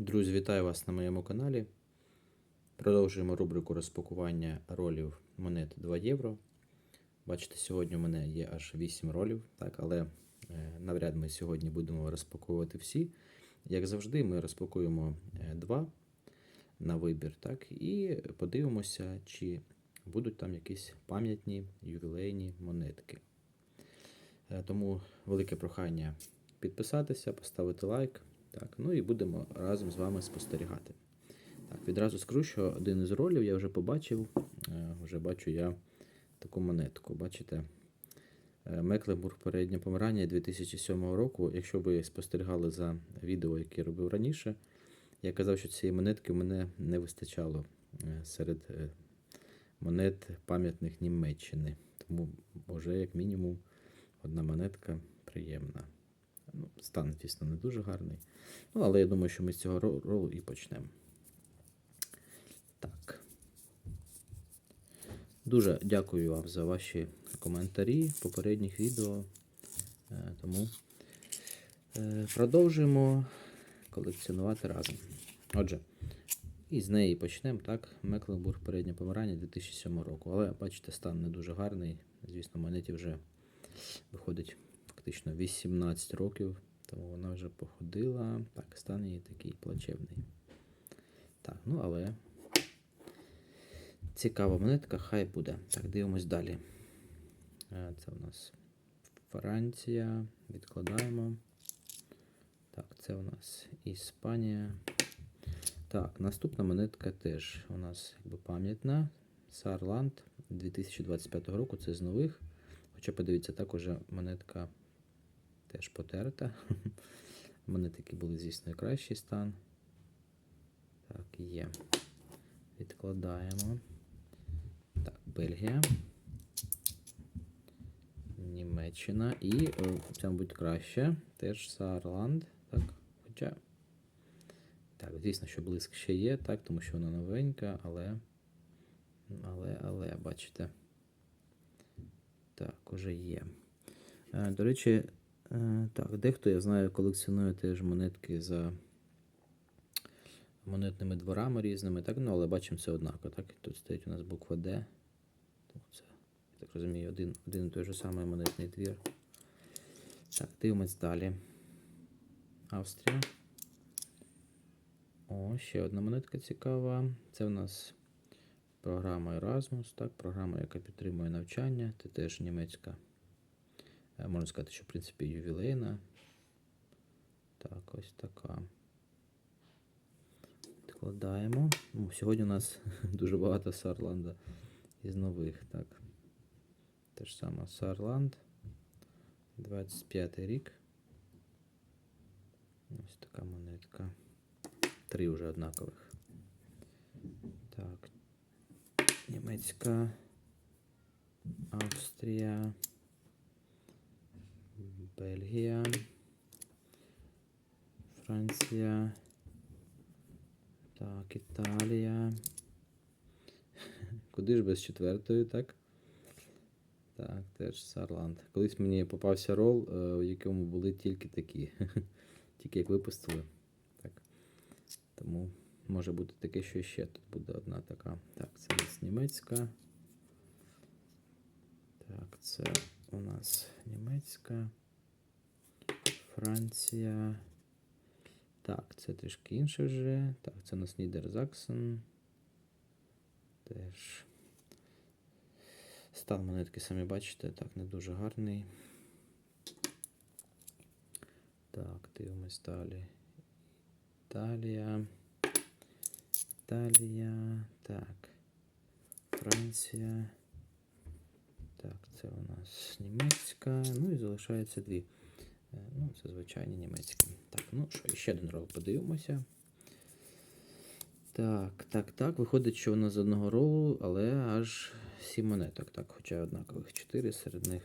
Друзі, вітаю вас на моєму каналі. Продовжуємо рубрику розпакування ролів монет 2 євро. Бачите, сьогодні у мене є аж 8 ролів, так, але е, навряд ми сьогодні будемо розпаковувати всі. Як завжди, ми розпакуємо 2 на вибір, так, і подивимося, чи будуть там якісь пам'ятні ювілейні монетки. Е, Тому велике прохання підписатися, поставити лайк. Так, ну і будемо разом з вами спостерігати. Так, відразу скажу, що один із ролів я вже побачив. Е, Вже бачу я таку монетку. Бачите? Е, Мекленбург переднє помирання 2007 року. Якщо ви спостерігали за відео, яке я робив раніше, я казав, що цієї монетки в мене не вистачало е, серед монет пам'ятних Німеччини. Тому вже як мінімум одна монетка приємна. Ну, стан, звісно, не дуже гарний. Ну, але я думаю, що ми з цього ролу і почнемо. Так. Дуже дякую вам за ваші коментарі попередніх відео. Е, Тому е, продовжуємо колекціонувати разом. Отже, і з неї почнемо, так? Мекленбург переднє помирання 2007 року. Але бачите, стан не дуже гарний. Звісно, монеті вже виходить фактично 18 років, тому вона вже походила. Так, стан її такий плачевний. Так, ну але цікава монетка, хай буде. Так, дивимось далі. Е, Це у нас Франція. Відкладаємо. Так, це у нас Іспанія. Так, наступна монетка теж у нас якби пам'ятна. Сарланд 2025 року. Це з нових. Хоча подивіться, так уже монетка теж потерта. Монетики були, звісно, кращий стан. Так, є. Відкладаємо. Так, Бельгія. Німеччина. І це, мабуть, краще. Теж Саарланд. Так, хоча. Так, звісно, що блиск ще є, так, тому що вона новенька, але. Але, але, бачите. Так, уже є. Е, До речі, так, дехто, я знаю, колекціонує теж монетки за монетними дворами різними, так, ну, але бачимо це однаково. Так, тут стоїть у нас буква Д. Це, я так розумію, один, один і той же самий монетний двір. Так, дивимось далі. Австрія. О, ще одна монетка цікава. Це у нас програма Erasmus, так, програма, яка підтримує навчання. Це теж німецька. Е, Можна сказати, що в принципі ювілейна. Так, ось така. Відкладаємо. Ну, сьогодні у нас дуже багато Сарланда із нових. Так. Те ж саме Сарланд. 25 рік. Ось така монетка. Три вже однакових. Так. Німецька. Австрія. Бельгія. Франція. Так, Італія. Куди ж без четвертої, так? Так, теж Сарланд. Колись мені попався рол, е, у якому були тільки такі. Тільки як випустили. Так. Тому може бути таке, що ще тут буде одна така. Так, це у німецька. Так, це у нас німецька. Франція. Так, це трішки інше вже. Так, це у нас Нідерзаксен. Теж. Стан монетки самі бачите, так, не дуже гарний. Так, дивимось далі. Італія. Італія. Так. Франція. Так, це у нас німецька. Ну і залишається дві. Е, Ну, це звичайні німецькі. Так, ну що, ще один рол подивимося. Так, так, так. Виходить, що вона з одного ролу, але аж сім монеток. Так, хоча однакових чотири серед них.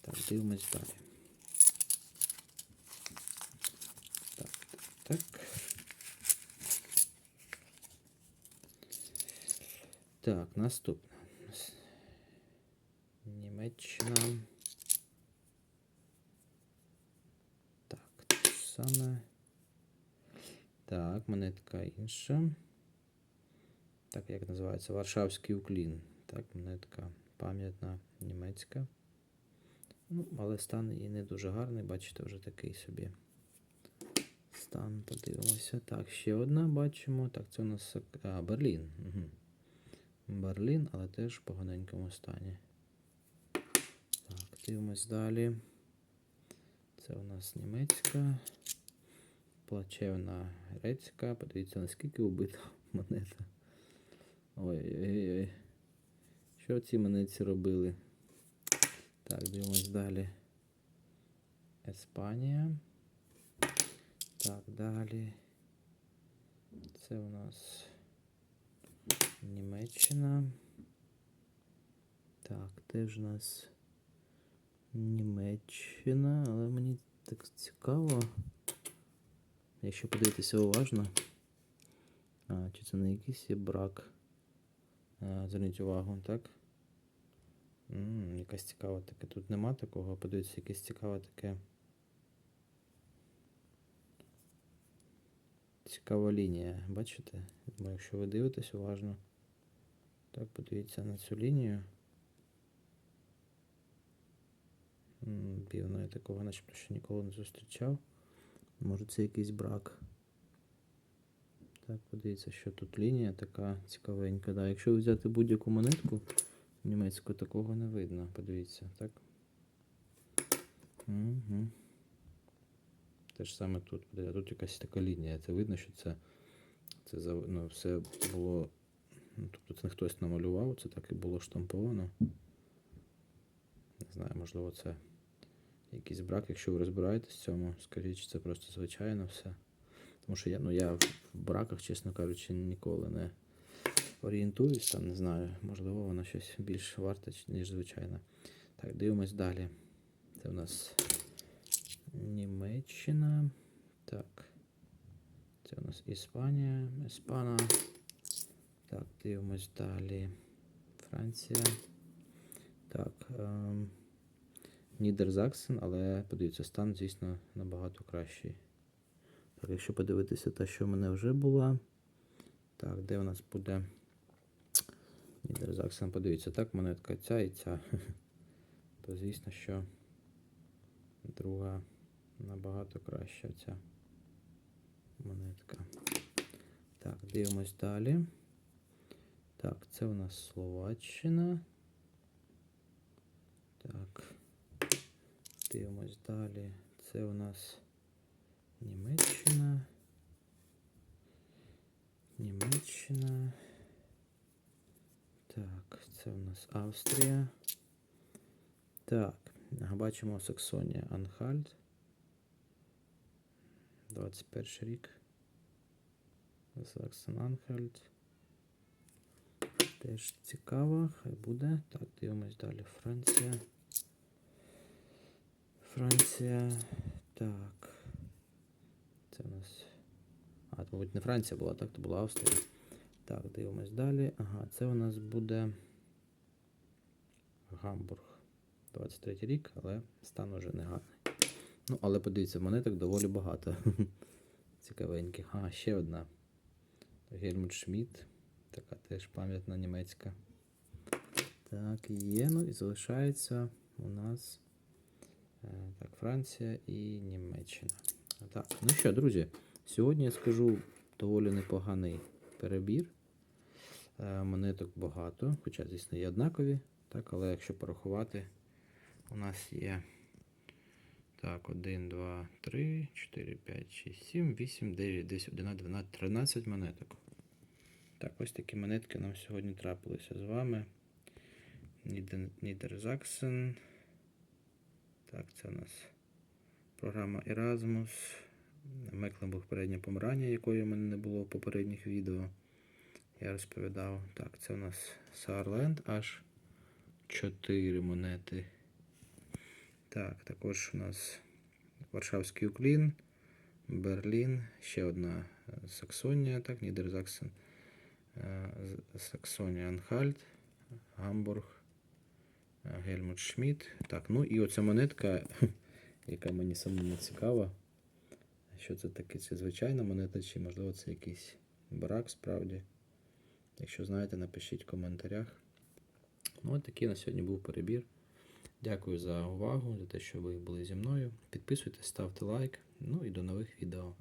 Так, дивимось далі. Так, так, так. Так, наступна. Німеччина. Так, те ж саме. Так, монетка інша. Так, як називається? Варшавський уклін. Так, монетка пам'ятна німецька. Ну, але стан її не дуже гарний, бачите, вже такий собі. Стан, подивимося. Так, ще одна бачимо. Так, це у нас а, Берлін. Угу. Берлін, але теж в поганенькому стані. Так, дивимось далі. Це у нас німецька. Плачевна грецька. Подивіться, наскільки убита монета. Ой-ой-ой. Що ці монетці робили? Так, дивимось далі. Іспанія. Так, далі. Це у нас Німеччина. Так, теж у нас Німеччина, але мені так цікаво. Якщо подивитися уважно. Чи це не якийсь є брак? А, зверніть увагу, так? М, якась цікава таке. Тут нема такого, подивіться, якесь цікаве таке. Цікава лінія, бачите? Якщо ви дивитесь уважно, так подивіться на цю лінію. М, Півно я такого начебто ще ніколи не зустрічав. Може це якийсь брак. Так, подивіться, що тут лінія така цікавенька. Да. Якщо взяти будь-яку монетку німецьку, такого не видно. Подивіться, так? Угу. Те ж саме тут. Тут якась така лінія. Це видно, що це, це ну, все було. Ну, тобто це не хтось намалював, це так і було штамповано. Не знаю, можливо, це якийсь брак. Якщо ви розбираєтесь в цьому, чи це просто звичайно все. Тому що я, ну, я в браках, чесно кажучи, ніколи не орієнтуюсь, там не знаю, можливо, воно щось більш варте, ніж звичайно. Так, дивимось далі. Це у нас Німеччина. Так. Це у нас Іспанія, Іспана. Так, дивимось далі. Франція. Так. Ем, Нідерзаксен, але подивіться, стан, звісно, набагато кращий. Так, якщо подивитися те, що в мене вже була. Так, де у нас буде Нідерзаксен? Подивіться, так, монетка ця і ця. То звісно, що друга набагато краща ця монетка. Так, дивимось далі. Так, це у нас Словаччина. Так. Дивимось далі. Це у нас Німеччина. Німеччина. Так, це у нас Австрія. Так, бачимо Саксонія Анхальт. 21 рік. Саксон Анхальт. Теж цікаво, хай буде. Так, дивимось далі. Франція. Франція. Так. Це у нас. А, це, мабуть, не Франція була, так, то була Австрія. Так, дивимось далі. Ага, це у нас буде Гамбург. 23 рік, але стан уже не гарний. Ну, але подивіться, монеток доволі багато. Цікавеньких. А, ще одна. Гельмут Шмідт. Така теж пам'ятна німецька. Так, є. Ну і залишається у нас так, Франція і Німеччина. Так, ну що, друзі, сьогодні я скажу доволі непоганий перебір. Е, Монеток багато, хоча, звісно, є однакові. Так, але якщо порахувати, у нас є так, 1, 2, 3, 4, 5, 6, 7, 8, 9, 10, 11, 12, 13 монеток. Так, ось такі монетки нам сьогодні трапилися з вами. Нідерзаксен. Так, це у нас програма Erasmus. Мекленбург переднє помирання, якої в мене не було в попередніх відео. Я розповідав. Так, це у нас Саарленд аж 4 монети. Так, також у нас Варшавський Уклін, Берлін, ще одна Саксонія, так, Нідерзаксен, е, Саксонія Анхальт, Гамбург, Гельмут Шмідт. Так, ну і оця монетка, яка мені самому цікава, що це таке, це звичайна монета, чи можливо це якийсь брак справді. Якщо знаєте, напишіть в коментарях. Ну, от такий на сьогодні був перебір. Дякую за увагу, за те, що ви були зі мною. Підписуйтесь, ставте лайк. Ну і до нових відео.